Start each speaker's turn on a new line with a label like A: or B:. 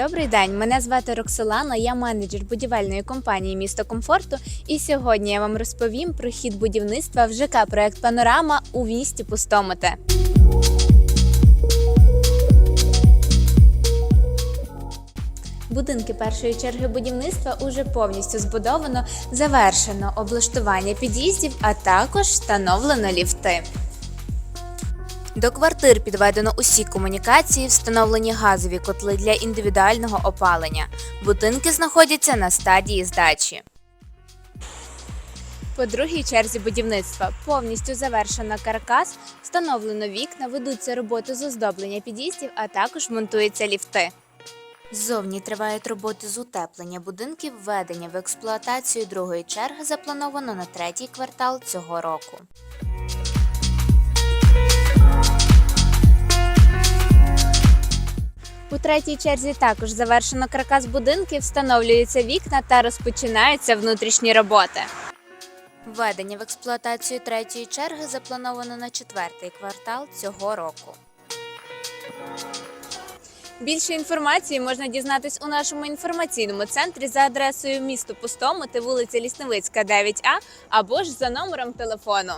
A: Добрий день, мене звати Роксолана, я менеджер будівельної компанії Місто комфорту. І сьогодні я вам розповім про хід будівництва в ЖК проект Панорама у місті Пустомоте. Будинки першої черги будівництва уже повністю збудовано, завершено облаштування під'їздів, а також встановлено ліфти. До квартир підведено усі комунікації, встановлені газові котли для індивідуального опалення. Будинки знаходяться на стадії здачі. По другій черзі будівництва повністю завершено каркас, встановлено вікна, ведуться роботи з оздоблення під'їздів, а також монтуються ліфти. Ззовні тривають роботи з утеплення будинків. Введення в експлуатацію другої черги заплановано на третій квартал цього року. Третій черзі також завершено каркас будинків, встановлюються вікна та розпочинаються внутрішні роботи. Введення в експлуатацію третьої черги заплановано на четвертий квартал цього року. Більше інформації можна дізнатись у нашому інформаційному центрі за адресою місто Пустомоти, вулиця Лісневицька, 9А або ж за номером телефону.